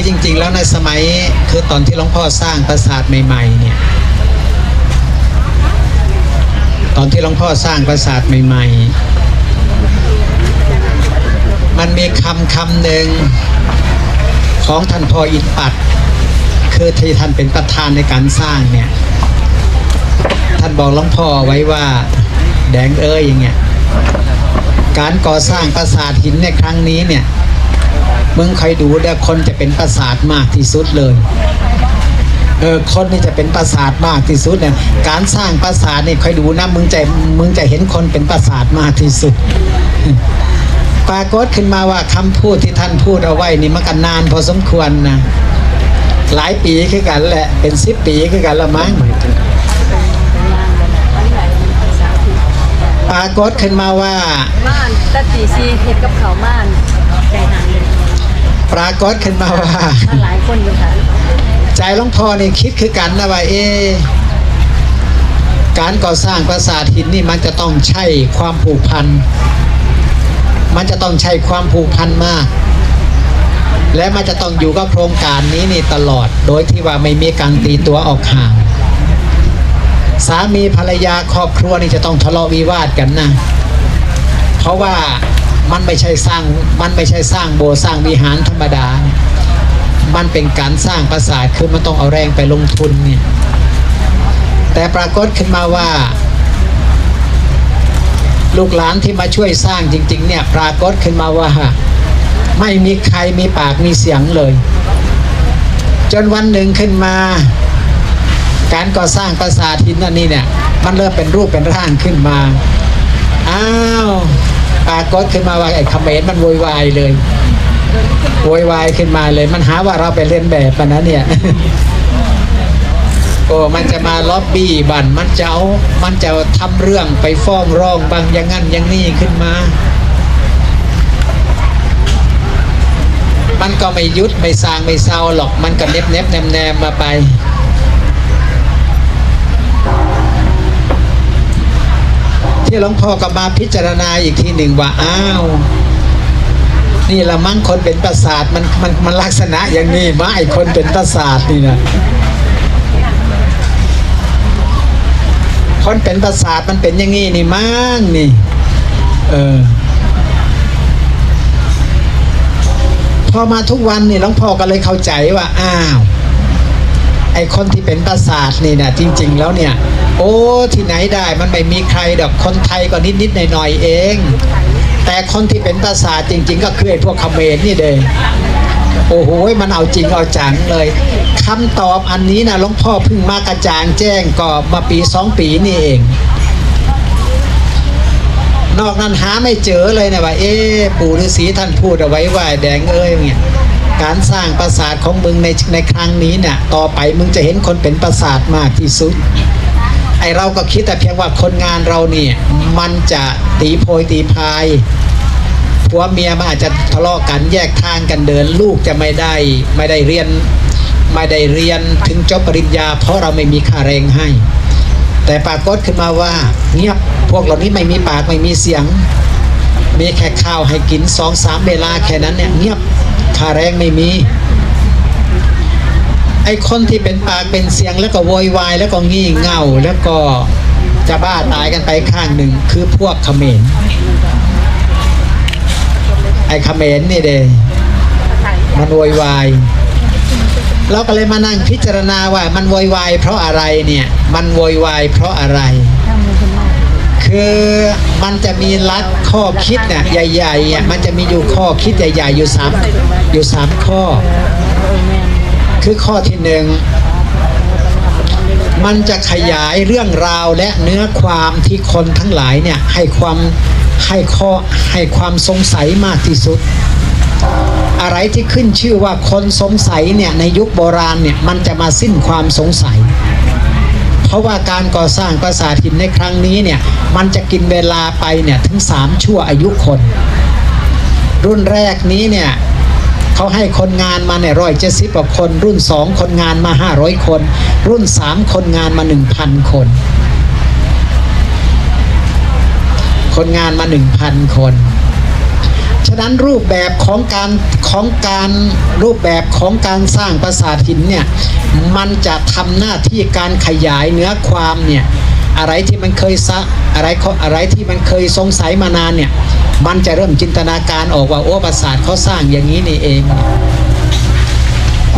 คือจริง ๆ แล้วในสมัยคือตอนที่หลวงพ่อสร้างปราสาทใหม่ๆเนี่ยตอนที่หลวงพ่อสร้างปราสาทใหม่ ๆ มันมีคำคำหนึ่งของท่านพ่ออินปัดคือที่ท่านเป็นประธานในการสร้างเนี่ยท่านบอกหลวงพ่อไว้ว่าแดงเอ้ยอย่างเงี้ยการก่อสร้างปราสาทหินในครั้งนี้เนี่ย มึงใคอยดูเด้อคนจะเป็นปราสาทมากที่สุดเลยเออคนนี่จะเป็นปราสาทมากที่สุดเนี่ยการสร้างปราสาทนี่ใคอยดูนะมึงจะมึงจะเห็นคนเป็นปราสาทมากที่สุดปรากฏขึ้นมาว่าคำพูดที่ท่านพูดเอาไว้นี่มันก็นานพอสมควรนะหลายปีคือกันแหละ เป็นสิบปีคือกันละมั้งปรากฏขึ้นมาว่าม่านตัดตีซีเห็ดกับเขาวม่านใจหนัง ปรากฏขึ้นมาว่าหลายคนอยู่ค่ะใจหลวงพ่อนี่คิดคือกันนะว่าเอการก่อสร้างปราสาทหินนี่มันจะต้องใช่ความผูกพัน มันจะต้องใช่ความผูกพันมาก และมันจะต้องอยู่กับโครงการนี้นี่ตลอด โดยที่ว่าไม่มีการตีตัวออกห่าง สามีภรรยาครอบครัวนี่จะต้องทะเลาะวิวาทกันนะ เพราะว่า มันไม่ใช่สร้างมันไม่ใช่สร้างโบสร้างวิหารธรรมดา มันเป็นการสร้างปราสาทคือมันต้องเอาแรงไปลงทุนเนี่ยแต่ปรากฏขึ้นมาว่า ลูกหลานที่มาช่วยสร้างจริง ๆ เนี่ยปรากฏขึ้นมาว่า ไม่มีใครมีปากมีเสียงเลย จนวันหนึ่งขึ้นมา การก่อสร้างปราสาทหินอันนี้เนี่ยมันเริ่มเป็นรูปเป็นร่างขึ้นมาอ้าว ปรากฏขึ้นมาว่าไอ้เขมรมันโวยวายเลยโวยวายขึ้นมาเลย มันหาว่าเราไปเรียนแบบมันนะเนี่ยโอ้มันจะมาล็อบบี้บันมันจะเอามันจะทำเรื่องไปฟ้องร้องบางอย่างงั้นอย่างนี้ขึ้นมา มันก็ไม่ยุดไม่สร้างไม่เศร้าหรอก มันก็เน็บเน็บแนมแนมมาไป ที่หลวงพ่อก็มาพิจารณาอีกทีหนึ่งว่าอ้าวนี่ละมั้งคนเป็นประสาทมันมันมันลักษณะอย่างนี้มาไอคนเป็นประสาทนี่นะคนเป็นประสาทมันเป็นอย่างนี้นี่มั้งนี่เออพอมาทุกวันนี่หลวงพ่อก็เลยเข้าใจว่าอ้าว ไอ้คนที่เป็นประสาทนี่นะจริง ๆ แล้วเนี่ย โอ้ที่ไหนได้มันไม่มีใครดอกคนไทยก็นิดๆหน่อยๆเอง แต่คนที่เป็นประสาทจริง ๆ ก็คือไอ้พวกเขมรนี่เด้โอ้โหมันเอาจริงเอาจังเลยคำตอบอันนี้นะหลวงพ่อเพิ่งมากระจางแจ้งก็มาปีสองปีนี่เอง นอกนั้นหาไม่เจอเลยนะว่า เอ๊ปู่ฤาษีท่านพูดเอาไว้ว่าแดงเอ้ยเนี่ยการสร้างปราสาทของมึงในในครั้งนี้เนี่ยต่อไปมึงจะเห็นคนเป็นปราสาทมากที่สุด ไอเราก็คิดแต่เพียงว่าคนงานเราเนี่ยมันจะตีโพยตีพายผัวเมียมันอาจจะทะเลาะกันแยกทางกันเดิน ลูกจะไม่ได้ไม่ได้เรียน ไม่ได้เรียนถึงจบปริญญา เพราะเราไม่มีค่าแรงให้ แต่ปรากฏขึ้นมาว่าเงียบพวกเหล่านี้ไม่มีปากไม่มีเสียง มีแค่ข้าวให้กินสองสามเวลาแค่นั้นเนี่ยเงียบค่าแรงไม่มีไอ้คนที่เป็นปากเป็นเสียงแล้วก็โวยวายแล้วก็งี่เง่าแล้วก็จะบ้าตายกันไปข้างหนึ่งคือพวกเขมรไอ้เขมรนี่เดมันโวยวาย เราก็เลยมานั่งพิจารณาว่ามันโวยวายเพราะอะไรเนี่ย มันโวยวายเพราะอะไร คือมันจะมีลักข้อคิดเนี่ยใหญ่ๆอะมันจะมีอยู่ข้อคิดใหญ่ ๆ อยู่สามอยู่สามข้อ คือข้อที่หนึ่งมันจะขยายเรื่องราวและเนื้อความที่คนทั้งหลายเนี่ยให้ความให้ข้อให้ความสงสัยมากที่สุด อะไรที่ขึ้นชื่อว่าคนสงสัยเนี่ยในยุคโบราณเนี่ยมันจะมาสิ้นความสงสัย เพราะว่าการก่อสร้างปราสาทหินในครั้งนี้เนี่ยมันจะกินเวลาไปเนี่ยถึงสามชั่วอายุคน รุ่นแรกนี้เนี่ยเขาให้คนงานมาเนี่ยร้อยเจ็ดสิบกว่าคน รุ่นสองคนงานมาห้าร้อยคน รุ่นสามคนงานมาหนึ่งพันคน คนงานมาหนึ่งพันคน ฉะนั้นรูปแบบของการของการรูปแบบของการสร้างปราสาทหินเนี่ยมันจะทำหน้าที่การขยายเนื้อความเนี่ยอะไรที่มันเคยซะอะไรอะไรที่มันเคยสงสัยมานานเนี่ยมันจะเริ่มจินตนาการออกว่าโอ้ปราสาทเขาสร้างอย่างนี้นี่เอง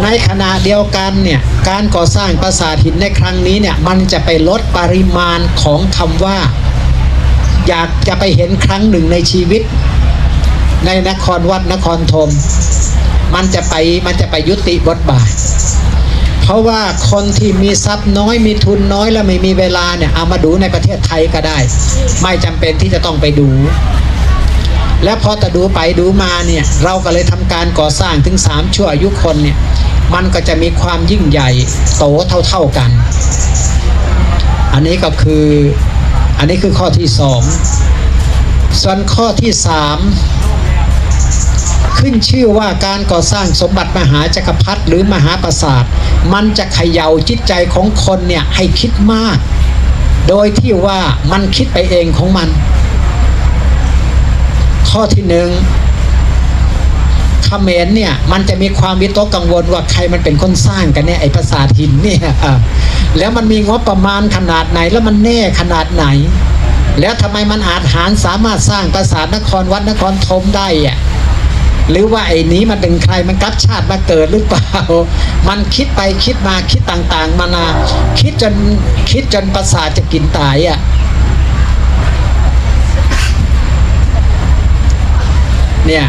ในขณะเดียวกันเนี่ยการก่อสร้างปราสาทหินในครั้งนี้เนี่ยมันจะไปลดปริมาณของคำว่า อยากจะไปเห็นครั้งหนึ่งในชีวิต ในนครวัดนครธมมันจะไปมันจะไปยุติบทบาท เพราะว่าคนที่มีทรัพย์น้อยมีทุนน้อยแล้วไม่มีเวลาเนี่ยเอามาดูในประเทศไทยก็ได้ ไม่จำเป็นที่จะต้องไปดู และพอแต่ดูไปดูมาเนี่ยเราก็เลยทำการก่อสร้างถึงสามชั่วอายุคนเนี่ยมันก็จะมีความยิ่งใหญ่โตเท่าๆกัน อันนี้ก็คืออันนี้คือข้อที่สองส่วนข้อที่สาม ขึ้นชื่อว่าการก่อสร้างสมบัติมหาจักรพรรดิหรือมหาปราสาท มันจะเขย่าจิตใจของคนเนี่ยให้คิดมาก โดยที่ว่ามันคิดไปเองของมัน ข้อที่หนึ่งเขมรเนี่ยมันจะมีความวิตกกังวลว่าใครมันเป็นคนสร้างกันเนี่ยไอ้ปราสาทหินเนี่ยแล้วมันมีงบประมาณขนาดไหนแล้วมันแน่ขนาดไหน แล้วทำไมมันอาจหารสามารถสร้างปราสาทนครวัดนครธมได้อะ หรือว่าไอ้นี้มันเป็นใครมันกลับชาติมาเกิดหรือเปล่า มันคิดไปคิดมาคิดต่างๆ มานาคิดจนคิดจนประสาทจะกินตายอะเนี่ย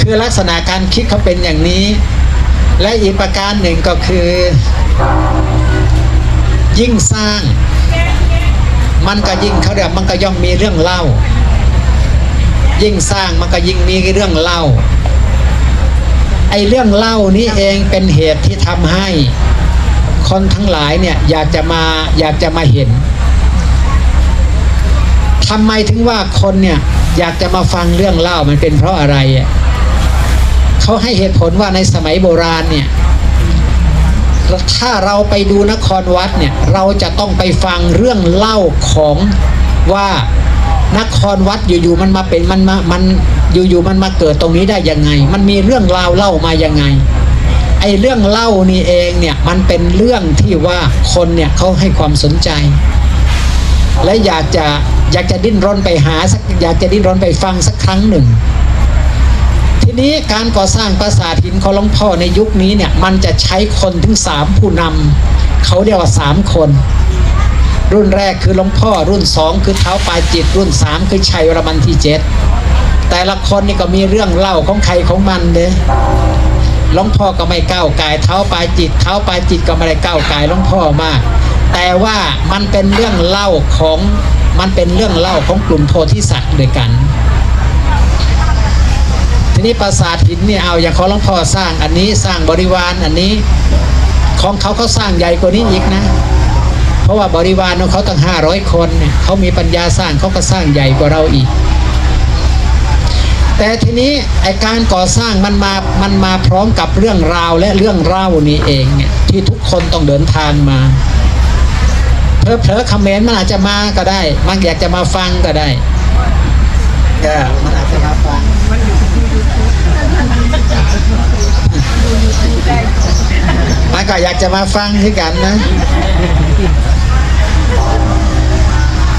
คือลักษณะการคิดเขาเป็นอย่างนี้ และอีกประการหนึ่งก็คือ ยิ่งสร้าง มันก็ยิ่งเขาเรียกมันก็ย่อมมีเรื่องเล่า ยิ่งสร้างมันก็ยิ่งมีเรื่องเล่า ไอ้เรื่องเล่านี้เองเป็นเหตุที่ทำให้ คนทั้งหลายเนี่ยอยากจะมาอยากจะมาเห็นทำไมถึงว่าคนเนี่ยอยากจะมาฟังเรื่องเล่ามันเป็นเพราะอะไรเขาให้เหตุผลว่าในสมัยโบราณเนี่ยถ้าเราไปดูนครวัดเนี่ยเราจะต้องไปฟังเรื่องเล่าของว่า นครวัดอยู่ๆมันมาเป็นมันมามันอยู่ๆมันมาเกิดตรงนี้ได้ยังไง มันมีเรื่องราวเล่ามายังไงไอ้เรื่องเล่านี่เองเนี่ยมันเป็นเรื่องที่ว่าคนเนี่ยเขาให้ความสนใจ และอยากจะอยากจะดิ้นรนไปหาสักอยากจะดิ้นรนไปฟังสักครั้งหนึ่ง ทีนี้การก่อสร้างปราสาทหินของหลวงพ่อในยุคนี้เนี่ยมันจะใช้คนถึงสามผู้นำเขาเรียกว่าสามคน รุ่นแรกคือหลวงพ่อรุ่นสองคือเท้าปลายจิต รุ่นสามคือชัยวรมันที่เจ็ดแต่ละคนนี่ก็มีเรื่องเล่าของใครของมันเลยหลวงพ่อก็ไม่ก้าวไกายเท้าปลายจิต เท้าปลายจิตก็ไม่ได้ก้าวไกายหลวงพ่อมาก แต่ว่ามันเป็นเรื่องเล่าของมันเป็นเรื่องเล่าของกลุ่มโพธิสัตว์ด้วยกัน ทีนี้ปราสาทหินเนี่ยเอาอย่างของหลวงพ่อสร้างอันนี้สร้างบริวารอันนี้ ของเขาเขาสร้างใหญ่กว่านี้อีกนะ เพราะว่าบริวารของเขาตั้งห้าร้อยคนเนี่ยเขามีปัญญาสร้างเขาก็สร้างใหญ่กว่าเราอีก แต่ทีนี้ไอการก่อสร้างมันมามันมาพร้อมกับเรื่องราวและเรื่องเล่านี้เองเนี่ยที่ทุกคนต้องเดินทางมาเพอเพอๆคอมเขมนต์มันอาจจะมาก็ได้ มันอยากจะมาฟังก็ได้เออมันอาจจะมาฟังมันก็อยากจะมาฟังที่กันนะ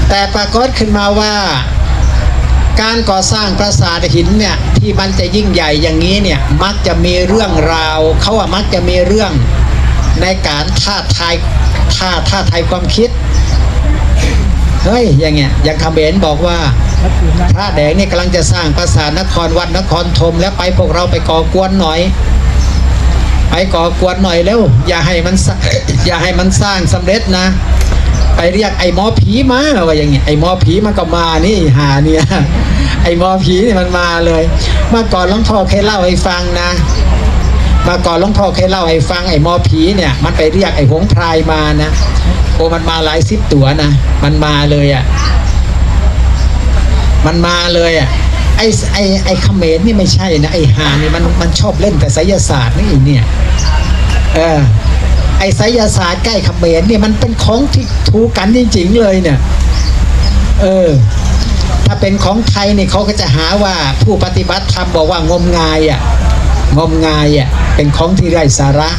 แต่ปรากฏขึ้นมาว่าการก่อสร้างปราสาทหินเนี่ยที่มันจะยิ่งใหญ่อย่างนี้เนี่ยมักจะมีเรื่องราวเขาว่ามักจะมีเรื่องในการท้าทายท้าท้าทายความคิดเฮ้ยอย่างเงี้ยอย่างคำเบนบอกว่าพระแดงนี่กำลังจะสร้างปราสาทนครวัดนครธมแล้วไปพวกเราไปก่อกวนหน่อย ไปก่อกวนหน่อยแล้วอย่าให้มันอย่าให้มันสร้างสำเร็จนะ ไปเรียกไอ้หมอผีมาว่าอย่างเงี้ยไอ้หมอผีมันก็มานี่หาเนี่ยไอ้หมอผีเนี่ยมันมาเลย เมื่อก่อนหลวงพ่อเคยเล่าให้ฟังนะเมื่อก่อนหลวงพ่อเคยเล่าให้ฟังไอ้หมอผีเนี่ยมันไปเรียกไอ้หงพรายมานะโอ้มันมาหลายสิบตัวนะมันมาเลยอะมันมาเลยอะไอ้ไอ้ไอ้เขมรนี่ไม่ใช่นะไอ้หานี่มันมันชอบเล่นแต่ไสยศาสตร์นี่เนี่ยเออ ไอ้ไสยศาสตร์ใกล้เขมรเนี่ยมันเป็นของที่ถูกกันจริงๆเลยเนี่ย เออ ถ้าเป็นของไทยเนี่ยเขาก็จะหาว่าผู้ปฏิบัติธรรมบอกว่างมงายอะงมงายอะเป็นของที่ไร้สาระ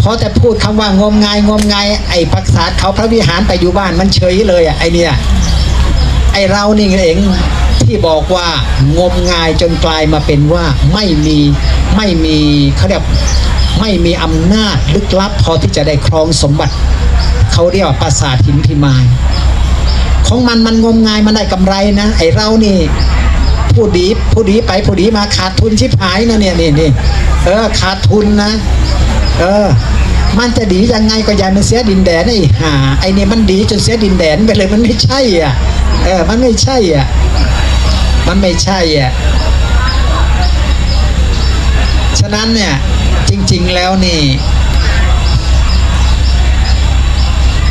เพราะแต่พูดคำว่างมงายงมงายไอ้พักษาเขาพระวิหารไปอยู่บ้านมันเฉยเลยอะไอเนี่ยไอเรานี่เองที่บอกว่างมงายจนกลายมาเป็นว่าไม่มีไม่มีเขาเรียก ไม่มีอำนาจลึกลับพอที่จะได้ครองสมบัติ เขาเรียกว่าปราสาทหินพิมาย ของมันมันงมงายมันได้กำไรนะไอเรานี่ผู้ดีผู้ดีไปผู้ดีมาขาดทุนชิบหายนะเนี่ยนี่นี่เออขาดทุนนะ เออ มันจะดียังไงก็อยันมันเสียดินแดนไอ้ห่าไอ้เนี่ยมันดีจนเสียดินแดนไปเลยมันไม่ใช่อะเออมันไม่ใช่อะมันไม่ใช่อะฉะนั้นเนี่ย จริงๆแล้วนี่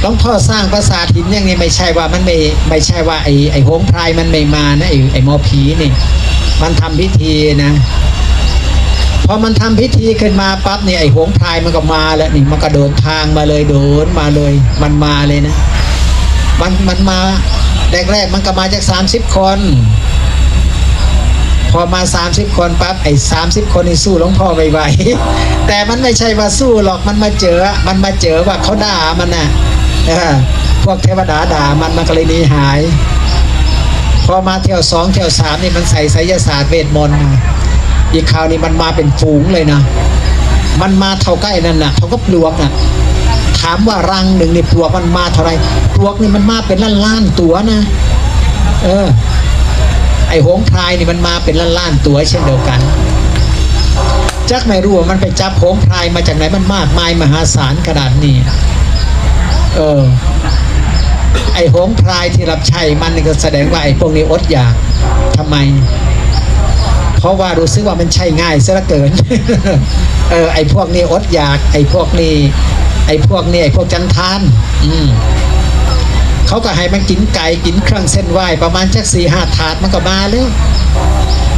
หลวงพ่อสร้างปราสาทหินอย่างนี้ไม่ใช่ว่ามันไม่ไม่ใช่ว่าไอ้ไอ้โหงพรายมันไม่มานะไอ้ไอ้หมอผีนี่ มันทำพิธีนะพอมันทำพิธีขึ้นมาปั๊บเนี่ยไอ้หงพรายมันก็มาแล้วนี่มันก็เดินทางมาเลยเดินมาเลย มันมาเลยนะ มันมันมาแรกๆมันก็มาจากสามสิบคน อมาสามสิบคนปั๊บไอ้สามสิบคนนี่สู้หลวงพ่อไม่ไหวแต่มันไม่ใช่ว่าสู้หรอกมันมาเจอ มันมาเจอว่าเขาด่ามันนะเออพวกเทวดาด่ามันมันก็เลยหนีหาย พอมาเที่ยวสองเที่ยวสามนี่มันใส่ไสยศาสตร์เวทมนต์อีกคราวนี้มันมาเป็นฝูงเลยนะ มันมาเท่าใกล้นั่นน่ะเท่ากับปลวกน่ะถามว่ารังหนึ่งนี่ปลวกมันมาเท่าไรปลวกนี่มันมาเป็นล้านล้านๆตัวนะ เออ อ้หงพรายนี่มันมาเป็นล้านล้านๆตัวเช่นเดียวกัน จักไม่รู้ว่ามันไปจับหงพรายมาจากไหนมันมากมายมหาศาลขนาดนี้เออไอ้หงพรายที่รับใช้มันนี่ก็แสดงว่าไอ้พวกนี้อดอยากทำไม เพราะว่ารู้สึกว่ามันใช่ง่ายซะเหลือเกินเออไอ้พวกนี้อดอยาก ไอ้พวกนี้ไอ้พวกนี้ไอ้พวกจันทาน อืม เขาก็ให้มันกินไก่กินเครื่องเส้นไหว้ประมาณจักสี่ห้าถาดมันก็มาแล้ว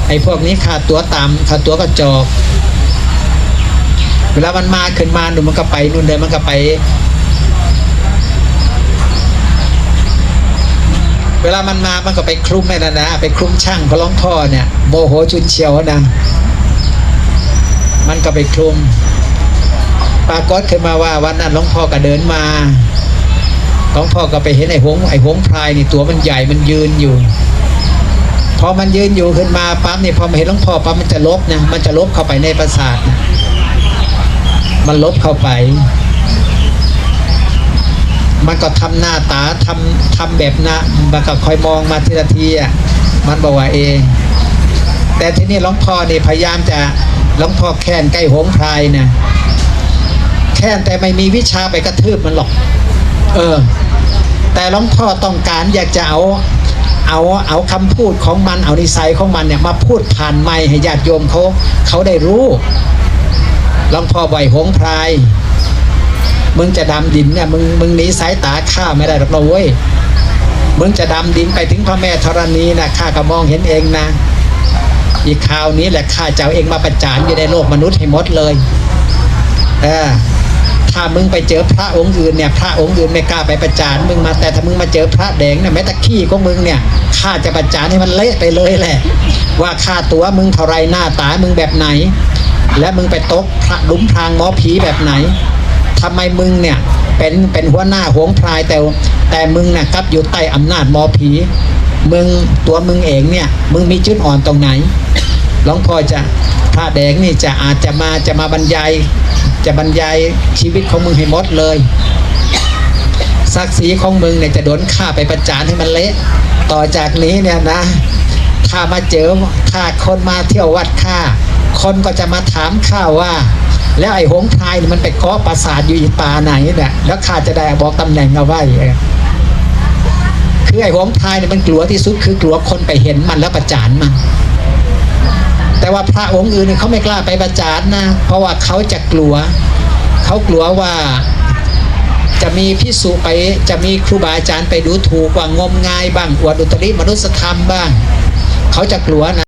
ไอ้พวกนี้ขาดตัวต่ำขาดตัวกระจอกเวลามันมาขึ้นมาหนูมันก็ไปนู่นเลยมันก็ไป เวลามันมามันก็ไปคลุ้มไอ้นั่นะไปคลุ้มช่างเขาร้องพ่อเนี่ยโมโหชุนเชียวนะมันก็ไปคลุมปรากฏขึ้นมาว่าวันนั้นหลวงพ่อก็เดินมา หลวงพ่อก็ไปเห็นไอ้หงส์ไอ้หงส์พรายนี่ตัวมันใหญ่มันยืนอยู่ พอมันยืนอยู่ขึ้นมาปั๊บนี่พอมาเห็นหลวงพ่อปั๊บมันจะลบนะมันจะลบเข้าไปในปราสาทนะมันลบเข้าไป มันก็ทำหน้าตาทำทำแบบหน้ามันก็คอยมองมาทีละทีอะมันบอกว่าเองแต่ที่นี่หลวงพ่อเนี่พยายามจะหลวงพ่อแค้นใกล้หงส์พรายนะแค้นแต่ไม่มีวิชาไปกระทืบมันหรอก เออ แต่หลวงพ่อต้องการอยากจะเอาเอาเอาคำพูดของมันเอานิสัยของมันเนี่ยมาพูดผ่านไมค์ให้ญาติโยมเขาเขาได้รู้หลวงพ่อบ่อยหงพราย มึงจะดำดินเนี่ยมึงมึงหนีสายตาข้าไม่ได้หรอกนะเว้ยมึงจะดำดินไปถึงพระแม่ธรณีนะข้าก็มองเห็นเองนะ อีกคราวนี้แหละข้าจะเอาเองมาประจานอยู่ในโลกมนุษย์ให้หมดเลยเออ ถ้ามึงไปเจอพระองค์อื่นเนี่ยพระองค์อื่นไม่กล้าไปประจานมึงมาแต่ถ้ามึงมาเจอพระแดงเนี่ยแม้แต่ขี้ของมึงเนี่ยข้าจะประจานให้มันเละไปเลยแหละ ว่าค่าตัวมึงเท่าไรหน้าตามึงแบบไหน และมึงไปตกพระลุมพรางหมอผีแบบไหนทำไมมึงเนี่ยเป็นเป็นหัวหน้าหวงพรายแต่แต่มึงน่ะกลับอยู่ใต้อำนาจหมอผีมึงตัวมึงเองเนี่ยมึงมีจุดอ่อนตรงไหนหลวงพ่อจะพระแดงนี่จะอาจจะมาจะมาบรรยาย จะบรรยายชีวิตของมึงให้หมดเลยศักดิ์ศรีของมึงเนี่ยจะโดนฆ่าไปประจานให้มันเละต่อจากนี้เนี่ยนะ ถ้ามาเจอถ้าคนมาเที่ยววัดข้าคนก็จะมาถามข้าว่า แล้วไอ้หงส์พายมันไปเคาะปราสาทอยู่อีป่าไหนเนี่ยแล้วข้าจะได้บอกตำแหน่งเอาไว้คือไอ้หงส์พายเนี่ยมันกลัวที่สุดคือกลัวคนไปเห็นมันแล้วประจานมัน แต่ว่าพระองค์อื่นเขาไม่กล้าไปประจานนะ เพราะว่าเขาจะกลัว เขากลัวว่าจะมีพิสูไปจะมีครูบาอาจารย์ไปดูถูกว่างมงายบ้างอวดอุตริมนุษยธรรมบ้าง เขาจะกลัวนะ